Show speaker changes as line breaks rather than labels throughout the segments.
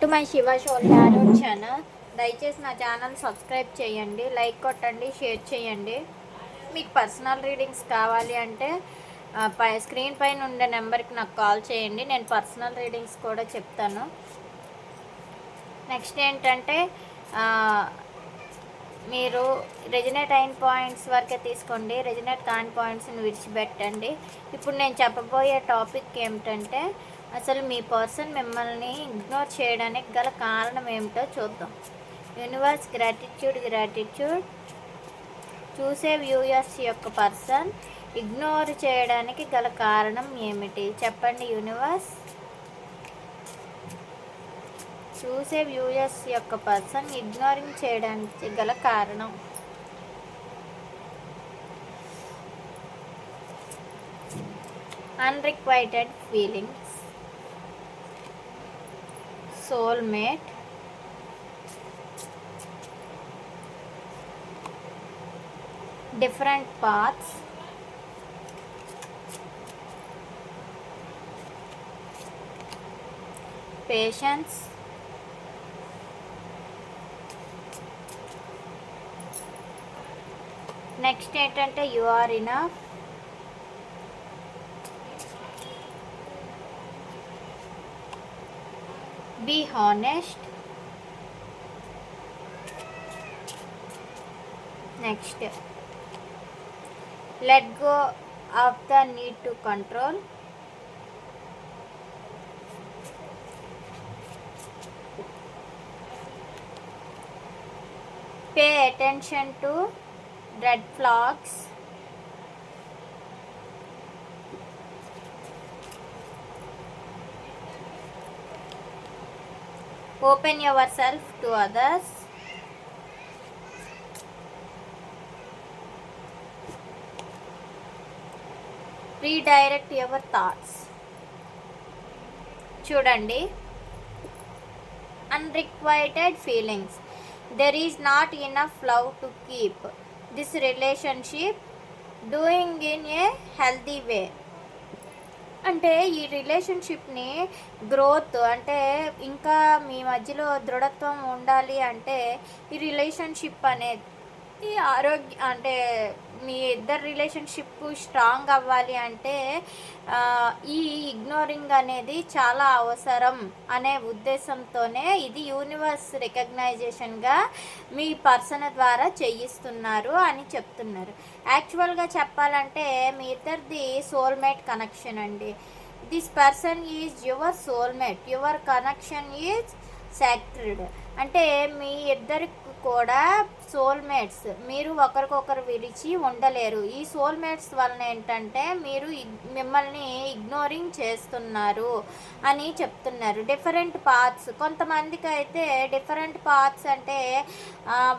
To my Shiva షోల్డారు channel దయచేసి నా ఛానల్ సబ్స్క్రైబ్ చేయండి లైక్ కొట్టండి షేర్ చేయండి మీకు పర్సనల్ రీడింగ్స్ కావాలి అంటే పై స్క్రీన్ పైన ఉండే నెంబర్కి నాకు కాల్ చేయండి నేను పర్సనల్ రీడింగ్స్ కూడా చెప్తాను నెక్స్ట్ ఏంటంటే మీరు రెజినేట్ అయిన పాయింట్స్ వరకే తీసుకోండి రెజినేట్ కాని పాయింట్స్ని విడిచిపెట్టండి ఇప్పుడు నేను చెప్పబోయే టాపిక్ ఏమిటంటే అసలు మీ పర్సన్ మిమ్మల్ని ఇగ్నోర్ చేయడానికి గల కారణం ఏమిటో చూద్దాం యూనివర్స్ గ్రాటిట్యూడ్ గ్రాటిట్యూడ్ చూసే వ్యూయర్స్ యొక్క పర్సన్ ఇగ్నోర్ చేయడానికి గల కారణం ఏమిటి చెప్పండి యూనివర్స్ చూసే వ్యూయర్స్ యొక్క పర్సన్ ఇగ్నోరింగ్ చేయడానికి గల కారణం unrequited feelings soulmate different paths patience next ఏంటంటే you are enough be honest. Next, let go of the need to control. Pay attention to red flags. Open yourself to others. Redirect your thoughts. Chudandi, unrequited feelings. There is not enough love to keep this relationship doing in a healthy way. అంటే ఈ రిలేషన్షిప్ని growth అంటే ఇంకా మీ మధ్యలో దృఢత్వం ఉండాలి అంటే ఈ relationship అనేది ఆరోగ్య అంటే మీ ఇద్దరు రిలేషన్షిప్ స్ట్రాంగ్ అవ్వాలి అంటే ఈ ఇగ్నోరింగ్ అనేది చాలా అవసరం అనే ఉద్దేశంతోనే ఇది యూనివర్స్ రికగ్నైజేషన్గా మీ పర్సన్ ద్వారా చేయిస్తున్నారు అని చెప్తున్నారు యాక్చువల్గా చెప్పాలంటే మీ ఇద్దరిది సోల్మేట్ కనెక్షన్ అండి this person is your soulmate your connection is sacred అంటే మీ ఇద్దరి కూడా సోల్మేట్స్ మీరు ఒకరికొకరు విడిచి ఉండలేరు ఈ సోల్మేట్స్ వలన ఏంటంటే మీరు మిమ్మల్ని ఇగ్నోరింగ్ చేస్తున్నారు అని చెప్తున్నారు డిఫరెంట్ పార్ట్స్ కొంతమందికి అయితే డిఫరెంట్ పార్ట్స్ అంటే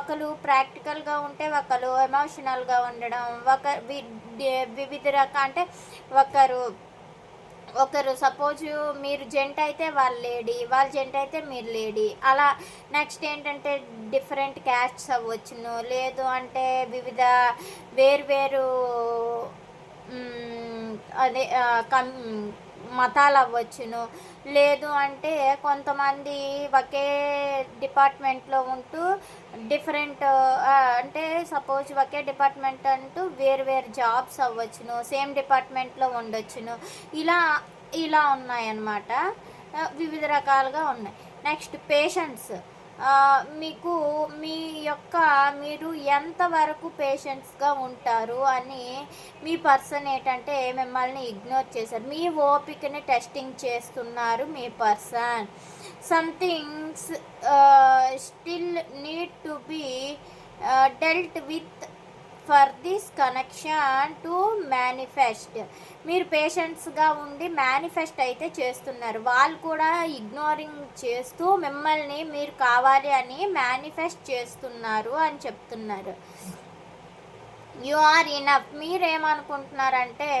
ఒకరు ప్రాక్టికల్గా ఉంటే ఒకరు ఎమోషనల్గా ఉండడం ఒక వివిధ రకాల అంటే ఒకరు ఒకరు సపోజ్ మీరు జెంట్ అయితే వాళ్ళు లేడీ వాళ్ళు జెంట్ అయితే మీరు లేడీ అలా నెక్స్ట్ ఏంటంటే డిఫరెంట్ క్యాస్ట్స్ అవ్వచ్చును లేదు అంటే వివిధ వేరు వేరు అదే మతాలు అవ్వచ్చును లేదు అంటే కొంతమంది ఒకే డిపార్ట్మెంట్లో ఉంటూ డిఫరెంట్ అంటే సపోజ్ ఒకే డిపార్ట్మెంట్ అంటూ వేరు వేరు జాబ్స్ అవ్వచ్చును సేమ్ డిపార్ట్మెంట్లో ఉండొచ్చును ఇలా ఇలా ఉన్నాయన్నమాట వివిధ రకాలుగా ఉన్నాయి నెక్స్ట్ పేషెంట్స్ మీకు మీ యొక్క మీరు ఎంతవరకు పేషెంట్స్గా ఉంటారు అని మీ పర్సన్ ఏంటంటే మిమ్మల్ని ఇగ్నోర్ చేశారు మీ ఓపికని టెస్టింగ్ చేస్తున్నారు మీ person some things still need to be dealt with for this connection to manifest మీరు పేషెంట్స్గా ఉండి మేనిఫెస్ట్ అయితే చేస్తున్నారు వాళ్ళు కూడా ఇగ్నోరింగ్ చేస్తూ మిమ్మల్ని మీరు కావాలి అని మేనిఫెస్ట్ చేస్తున్నారు అని చెప్తున్నారు యు ఆర్ ఇనఫ్ మీరేమనుకుంటున్నారంటే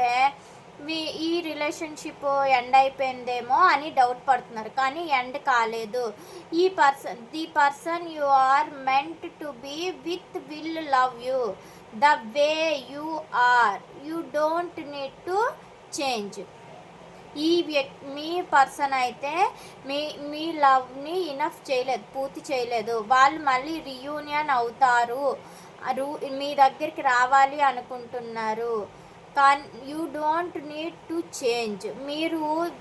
మీ ఈ రిలేషన్షిప్ ఎండ్ అయిపోయిందేమో అని డౌట్ పడుతున్నారు కానీ ఎండ్ కాలేదు ఈ person the person you are meant to be with will love you the way you are you don't need to change ఈ వ్యక్తి మీ పర్సన్ అయితే మీ మీ లవ్ని ఇనఫ్ చేయలేదు పూర్తి చేయలేదు వాళ్ళు మళ్ళీ రియూనియన్ అవుతారు రూ మీ దగ్గరికి రావాలి అనుకుంటున్నారు కానీ you don't need to change మీరు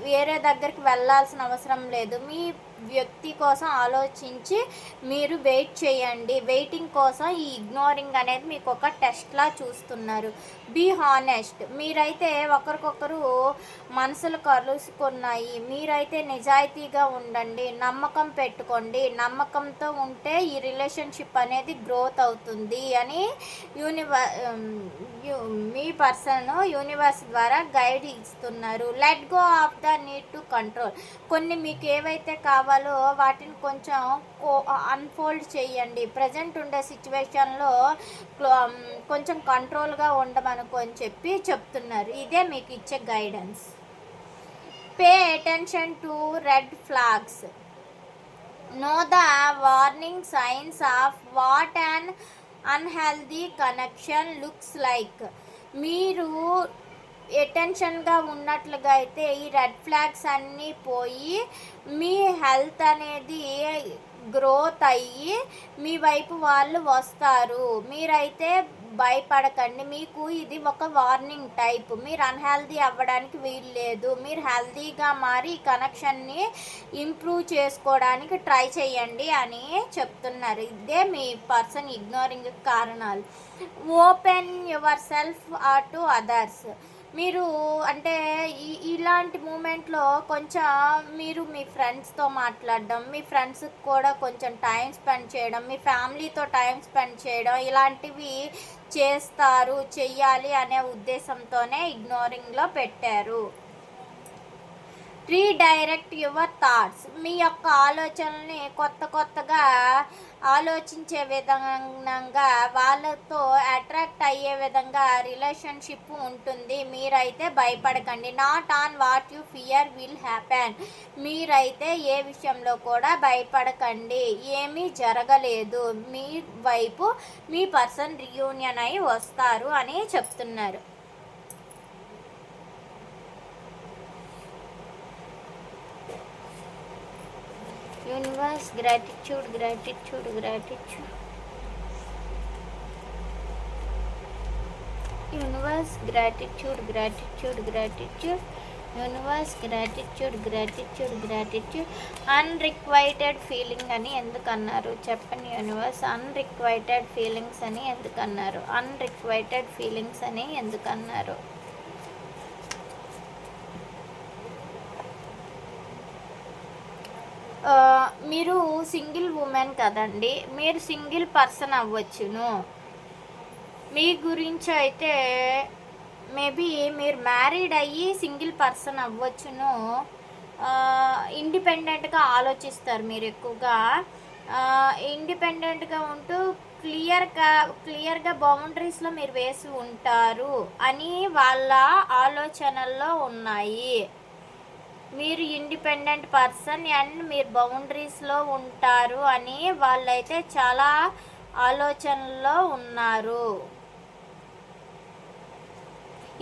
వేరే దగ్గరికి వెళ్ళాల్సిన అవసరం లేదు మీ వ్యక్తి కోసం ఆలోచించి మీరు వెయిట్ చేయండి వెయిటింగ్ కోసం ఈ ఇగ్నోరింగ్ అనేది మీకు ఒక టెస్ట్లా చూస్తున్నారు బీ హానెస్ట్ మీరైతే ఒకరికొకరు మనసులు కలుసుకున్నాయి మీరైతే నిజాయితీగా ఉండండి నమ్మకం పెట్టుకోండి నమ్మకంతో ఉంటే ఈ రిలేషన్షిప్ అనేది గ్రోత్ అవుతుంది అని యూనివర్ మీ పర్సన్ యూనివర్స్ ద్వారా గైడ్ ఇస్తున్నారు let go of the need to control కొన్ని మీకు ఏవైతే కావాలి కావాలో వాటిని కొంచెం అన్ఫోల్డ్ చేయండి ప్రజెంట్ ఉండే సిచ్యువేషన్లో కొంచెం కంట్రోల్గా ఉండమనుకో అని చెప్పి చెప్తున్నారు ఇదే మీకు ఇచ్చే guidance pay attention to red flags know the warning signs of what and unhealthy connection looks like మీరు ఎటెన్షన్గా ఉన్నట్లుగా అయితే ఈ రెడ్ ఫ్లాగ్స్ అన్నీ పోయి మీ హెల్త్ అనేది గ్రోత్ అయ్యి మీ వైపు వాళ్ళు వస్తారు మీరైతే భయపడకండి మీకు ఇది ఒక వార్నింగ్ టైప్ మీరు అన్హెల్దీ అవ్వడానికి వీలు లేదు మీరు హెల్దీగా మారి కనెక్షన్ని ఇంప్రూవ్ చేసుకోవడానికి ట్రై చేయండి అని చెప్తున్నారు ఇదే మీ పర్సన్ ఇగ్నోరింగ్ కారణాలు open your self are to others మీరు అంటే ఈ ఇలాంటి మూమెంట్లో కొంచెం మీరు మీ ఫ్రెండ్స్తో మాట్లాడడం మీ ఫ్రెండ్స్ కూడా కొంచెం టైం స్పెండ్ చేయడం మీ ఫ్యామిలీతో టైం స్పెండ్ చేయడం ఇలాంటివి చేస్తారు చెయ్యాలి అనే ఉద్దేశంతోనే ఇగ్నోరింగ్లో పెట్టారు రీడైరెక్ట్ యువర్ థాట్స్ మీ యొక్క ఆలోచనల్ని కొత్త కొత్తగా ఆలోచించే విధంగా వాళ్ళతో అయ్యే విధంగా రిలేషన్షిప్ ఉంటుంది మీరైతే భయపడకండి not on what you fear will happen మీరైతే ఏ విషయంలో కూడా భయపడకండి ఏమీ జరగలేదు మీ వైపు మీ పర్సన్ రియూనియన్ అయి వస్తారు అని చెప్తున్నారు universe gratitude gratitude gratitude universe gratitude gratitude gratitude universe gratitude gratitude gratitude unrequited feeling అని ఎందుకు అన్నారు చెప్పండి యూనివర్స్ అన్రిక్వైటెడ్ ఫీలింగ్స్ అని ఎందుకు అన్నారు అన్రిక్వైటెడ్ ఫీలింగ్స్ అని ఎందుకు అన్నారు uh, మీరు సింగిల్ ఉమెన్ కదండి మీరు సింగిల్ పర్సన్ అవ్వచ్చును మీ గురించి అయితే మేబీ మీరు మ్యారీడ్ అయ్యి సింగిల్ పర్సన్ అవ్వచ్చును ఇండిపెండెంట్గా ఆలోచిస్తారు మీరు ఎక్కువగా ఇండిపెండెంట్గా ఉంటూ క్లియర్గా క్లియర్గా బౌండరీస్లో మీరు వేసి ఉంటారు అని వాళ్ళ ఆలోచనల్లో ఉన్నాయి మీరు ఇండిపెండెంట్ పర్సన్ అండ్ మీరు బౌండరీస్లో ఉంటారు అని వాళ్ళైతే చాలా ఆలోచనలో ఉన్నారు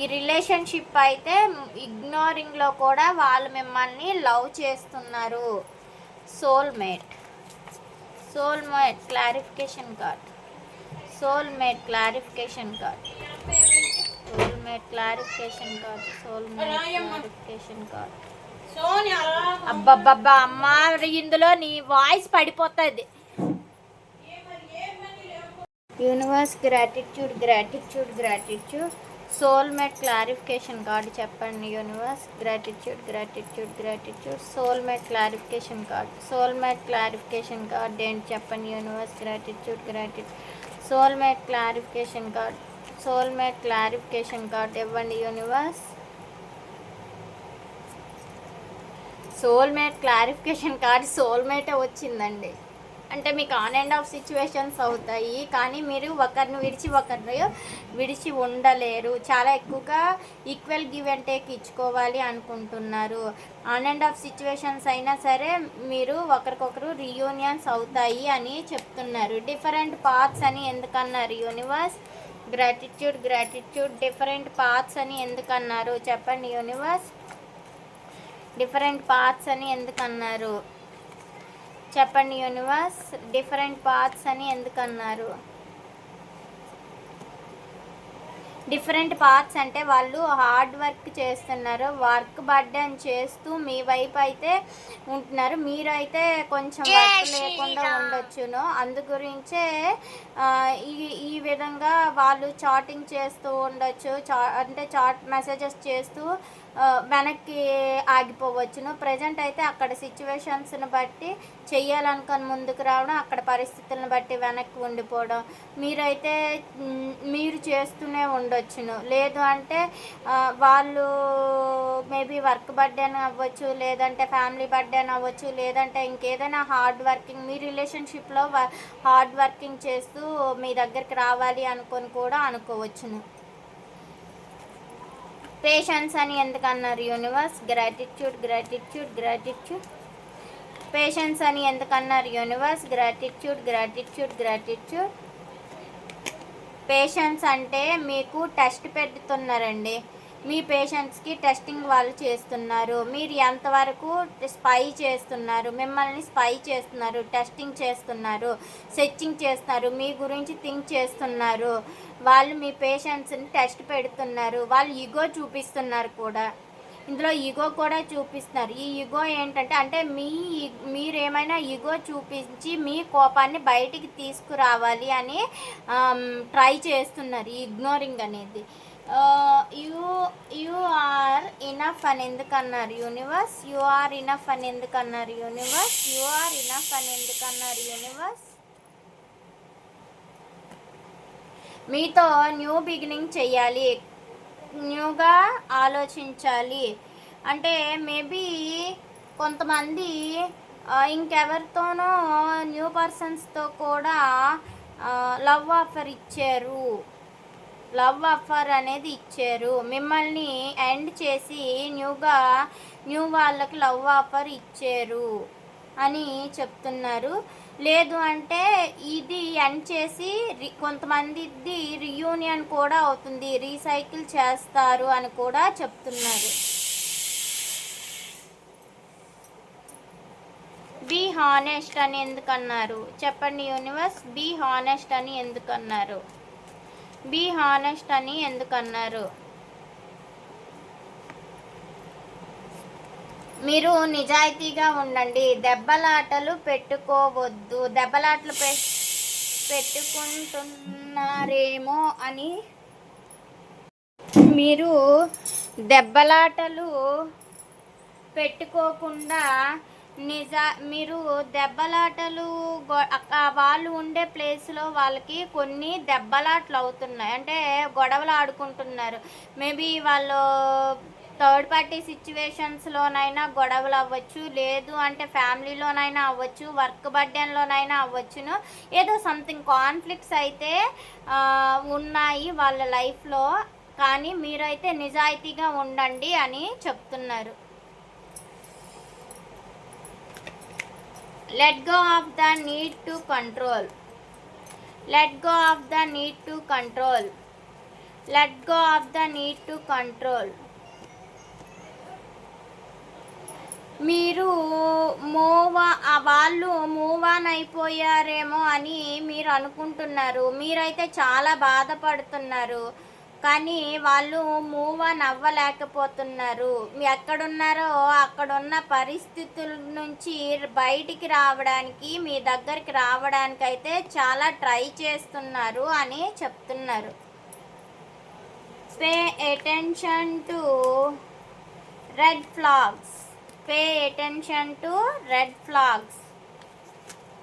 ఈ రిలేషన్షిప్ అయితే ఇగ్నోరింగ్లో కూడా వాళ్ళు మిమ్మల్ని లవ్ చేస్తున్నారు soulmate soulmate clarification card soulmate clarification card soulmate clarification card soulmate clarification card అబ్బబ్బబ్బా అమ్మ ఇందులో నీ వాయిస్ పడిపోతుంది universe gratitude gratitude gratitude soulmate clarification card చెప్పండి universe gratitude gratitude gratitude soulmate clarification card soulmate clarification card ఏంటి చెప్పండి universe gratitude gratitude soulmate clarification card soulmate clarification card ఇవ్వండి universe soulmate clarification card సోల్మేటే వచ్చిందండి అంటే మీకు on and of situations అవుతాయి కానీ మీరు ఒకరిని విడిచి ఒకరిని విడిచి ఉండలేరు చాలా ఎక్కువగా ఈక్వల్ గివ్ అండ్ టేక్ ఇచ్చుకోవాలి అనుకుంటున్నారు ఆన్ అండ్ ఆఫ్ సిచ్యువేషన్స్ అయినా సరే మీరు ఒకరికొకరు రియూనియన్స్ అవుతాయి అని చెప్తున్నారు డిఫరెంట్ పార్ట్స్ అని ఎందుకన్నారు universe gratitude gratitude different parts అని ఎందుకన్నారు చెప్పండి యూనివర్స్ డిఫరెంట్ పార్ట్స్ అని ఎందుకన్నారు చెప్పండి యూనివర్స్ డిఫరెంట్ పార్ట్స్ అని ఎందుకు అన్నారు డిఫరెంట్ పార్ట్స్ అంటే వాళ్ళు హార్డ్ వర్క్ చేస్తున్నారు వర్క్ అని చేస్తూ మీ వైపు అయితే ఉంటున్నారు మీరైతే కొంచెం వర్క్ లేకుండా ఉండొచ్చును అందు గురించే ఈ ఈ విధంగా వాళ్ళు చాటింగ్ చేస్తూ ఉండొచ్చు చా అంటే చాట్ మెసేజెస్ చేస్తూ వెనక్కి ఆగిపోవచ్చును ప్రజెంట్ అయితే అక్కడ సిచ్యువేషన్స్ని బట్టి చెయ్యాలనుకొని ముందుకు రావడం అక్కడ పరిస్థితులను బట్టి వెనక్కి ఉండిపోవడం మీరైతే మీరు చేస్తూనే ఉండొచ్చు ఉండొచ్చును లేదు అంటే వాళ్ళు మేబీ వర్క్ బర్త్డే అని అవ్వచ్చు లేదంటే ఫ్యామిలీ బర్త్డే అని అవ్వచ్చు లేదంటే ఇంకేదైనా హార్డ్ వర్కింగ్ మీ రిలేషన్షిప్లో హార్డ్ వర్కింగ్ చేస్తూ మీ దగ్గరికి రావాలి అనుకొని కూడా అనుకోవచ్చును పేషెన్స్ అని ఎందుకన్నారు universe gratitude gratitude gratitude patience అని ఎందుకన్నారు universe gratitude gratitude gratitude patients అంటే మీకు టెస్ట్ పెడుతున్నారండి మీ పేషెంట్స్కి టెస్టింగ్ వాళ్ళు చేస్తున్నారు మీరు ఎంతవరకు స్పై చేస్తున్నారు మిమ్మల్ని స్పై చేస్తున్నారు టెస్టింగ్ చేస్తున్నారు సెర్చింగ్ చేస్తున్నారు మీ గురించి థింక్ చేస్తున్నారు వాళ్ళు మీ పేషెంట్స్ని టెస్ట్ పెడుతున్నారు వాళ్ళు ఇగో చూపిస్తున్నారు కూడా ఇందులో ఈగో కూడా చూపిస్తున్నారు ఈ ఈగో ఏంటంటే అంటే మీ మీరేమైనా ఈగో చూపించి మీ కోపాన్ని బయటికి తీసుకురావాలి అని ట్రై చేస్తున్నారు ఇగ్నోరింగ్ అనేది యూ యు ఆర్ ఇనఫ్ అని ఎందుకు అన్నారు యూనివర్స్ యు ఆర్ ఇనఫ్ అని ఎందుకన్నారు యూనివర్స్ యు ఆర్ ఇనఫ్ అని ఎందుకన్నారు యూనివర్స్ మీతో న్యూ బిగినింగ్ చేయాలి న్యూగా ఆలోచించాలి అంటే మేబీ కొంతమంది ఇంకెవరితోనో న్యూ పర్సన్స్తో కూడా లవ్ ఆఫర్ ఇచ్చారు లవ్ ఆఫర్ అనేది ఇచ్చారు మిమ్మల్ని ఎండ్ చేసి న్యూగా న్యూ వాళ్ళకి లవ్ ఆఫర్ ఇచ్చారు అని చెప్తున్నారు లేదు అంటే ఇది ఎండ్ చేసి కొంతమందిది రీయూనియన్ కూడా అవుతుంది రీసైకిల్ చేస్తారు అని కూడా చెప్తున్నారు బీ హానెస్ట్ అని ఎందుకన్నారు చెప్పండి యూనివర్స్ బీ హానెస్ట్ అని ఎందుకన్నారు బీ హానెస్ట్ అని ఎందుకన్నారు మీరు నిజాయితీగా ఉండండి దెబ్బలాటలు పెట్టుకోవద్దు దెబ్బలాటలు పె పెట్టుకుంటున్నారేమో అని మీరు దెబ్బలాటలు పెట్టుకోకుండా నిజా మీరు దెబ్బలాటలు వాళ్ళు ఉండే ప్లేస్లో వాళ్ళకి కొన్ని దెబ్బలాటలు అవుతున్నాయి అంటే గొడవలు ఆడుకుంటున్నారు మేబీ వాళ్ళు థర్డ్ పార్టీ సిచ్యువేషన్స్లోనైనా గొడవలు అవ్వచ్చు లేదు అంటే ఫ్యామిలీలోనైనా అవ్వచ్చు వర్క్ బర్డెన్లోనైనా అవ్వచ్చును ఏదో సంథింగ్ కాన్ఫ్లిక్ట్స్ అయితే ఉన్నాయి వాళ్ళ లైఫ్లో కానీ మీరైతే నిజాయితీగా ఉండండి అని చెప్తున్నారు let go of the need to control let go of the need to control let go of the need to control మీరు మూవా వాళ్ళు మూవ్ ఆన్ అయిపోయారేమో అని మీరు అనుకుంటున్నారు మీరైతే చాలా బాధపడుతున్నారు కానీ వాళ్ళు మూవ్ ఆన్ అవ్వలేకపోతున్నారు ఎక్కడున్నారో అక్కడున్న పరిస్థితుల నుంచి బయటికి రావడానికి మీ దగ్గరికి రావడానికి అయితే చాలా ట్రై చేస్తున్నారు అని చెప్తున్నారు pay attention to red flags pay attention to red flags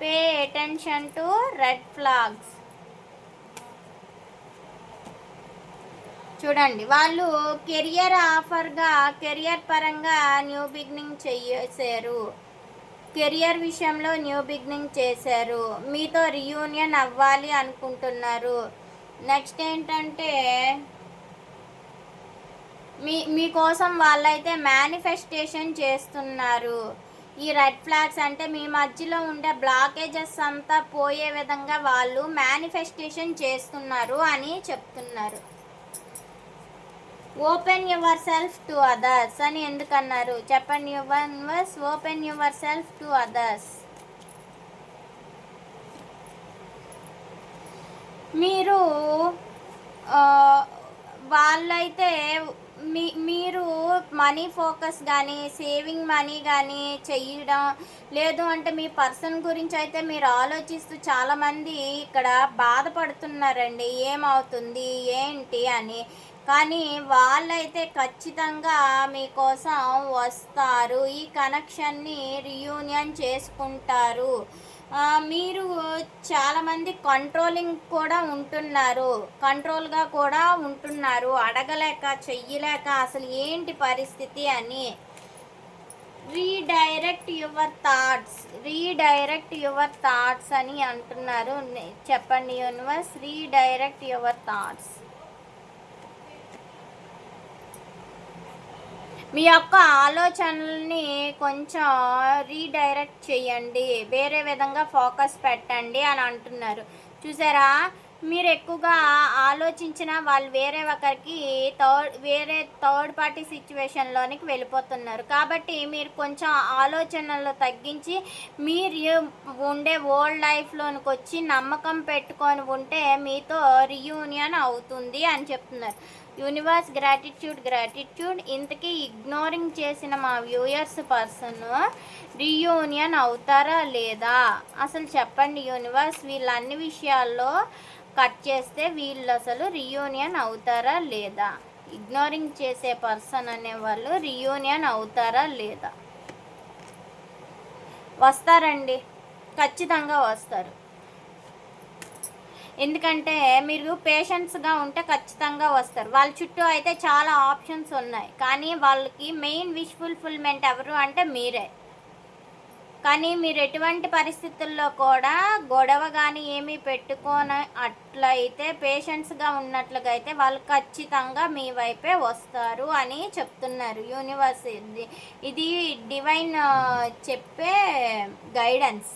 pay attention to red flags చూడండి వాళ్ళు కెరియర్ ఆఫర్గా కెరియర్ పరంగా న్యూ బిగినింగ్ చేశారు కెరియర్ విషయంలో న్యూ బిగినింగ్ చేశారు మీతో రియూనియన్ అవ్వాలి అనుకుంటున్నారు నెక్స్ట్ ఏంటంటే మీ మీకోసం వాళ్ళైతే మేనిఫెస్టేషన్ చేస్తున్నారు ఈ రెడ్ ఫ్లాగ్స్ అంటే మీ మధ్యలో ఉండే బ్లాకేజెస్ అంతా పోయే విధంగా వాళ్ళు మేనిఫెస్టేషన్ చేస్తున్నారు అని చెప్తున్నారు open your self to others అని ఎందుకన్నారు చెప్పండి universe open yourself to others మీరు వాళ్ళైతే మీ మీరు మనీ ఫోకస్ కానీ సేవింగ్ మనీ కానీ చెయ్యడం లేదు అంటే మీ పర్సన్ గురించి అయితే మీరు ఆలోచిస్తూ చాలామంది ఇక్కడ బాధపడుతున్నారండి ఏమవుతుంది ఏంటి అని కానీ వాళ్ళైతే ఖచ్చితంగా మీకోసం వస్తారు ఈ కనెక్షన్ని రియూనియన్ చేసుకుంటారు మీరు చాలామంది కంట్రోలింగ్ కూడా ఉంటున్నారు కంట్రోల్గా కూడా ఉంటున్నారు అడగలేక చెయ్యలేక అసలు ఏంటి పరిస్థితి అని redirect your thoughts redirect your thoughts అని అంటున్నారు చెప్పండి యూనివర్స్ రీడైరెక్ట్ యువర్ థాట్స్ మీ యొక్క ఆలోచనల్ని కొంచెం రీడైరెక్ట్ చేయండి వేరే విధంగా ఫోకస్ పెట్టండి అని అంటున్నారు చూసారా మీరు ఎక్కువగా ఆలోచించిన వాళ్ళు వేరే ఒకరికి థర్డ్ వేరే థర్డ్ పార్టీ సిచ్యువేషన్లోనికి వెళ్ళిపోతున్నారు కాబట్టి మీరు కొంచెం ఆలోచనలు తగ్గించి మీరు ఉండే ఓల్డ్ లైఫ్లోనికి వచ్చి నమ్మకం పెట్టుకొని ఉంటే మీతో రియూనియన్ అవుతుంది అని చెప్తున్నారు యూనివర్స్ గ్రాటిట్యూడ్ గ్రాటిట్యూడ్ ఇంతకీ ఇగ్నోరింగ్ చేసిన మా వ్యూయర్స్ పర్సన్ రీయూనియన్ అవుతారా లేదా అసలు చెప్పండి యూనివర్స్ వీళ్ళన్ని అన్ని విషయాల్లో కట్ చేస్తే వీళ్ళు అసలు రీయూనియన్ అవుతారా లేదా ఇగ్నోరింగ్ చేసే పర్సన్ అనేవాళ్ళు రీయూనియన్ అవుతారా లేదా వస్తారండి ఖచ్చితంగా వస్తారు ఎందుకంటే మీరు పేషెన్స్గా ఉంటే ఖచ్చితంగా వస్తారు వాళ్ళ చుట్టూ అయితే చాలా ఆప్షన్స్ ఉన్నాయి కానీ వాళ్ళకి మెయిన్ విష్ ఫుల్ఫిల్మెంట్ ఎవరు అంటే మీరే కానీ మీరు ఎటువంటి పరిస్థితుల్లో కూడా గొడవ కానీ ఏమీ పెట్టుకొని అట్లయితే పేషెంట్స్గా ఉన్నట్లుగా అయితే వాళ్ళు ఖచ్చితంగా మీ వైపే వస్తారు అని చెప్తున్నారు యూనివర్స్ ఇది డివైన్ చెప్పే గైడెన్స్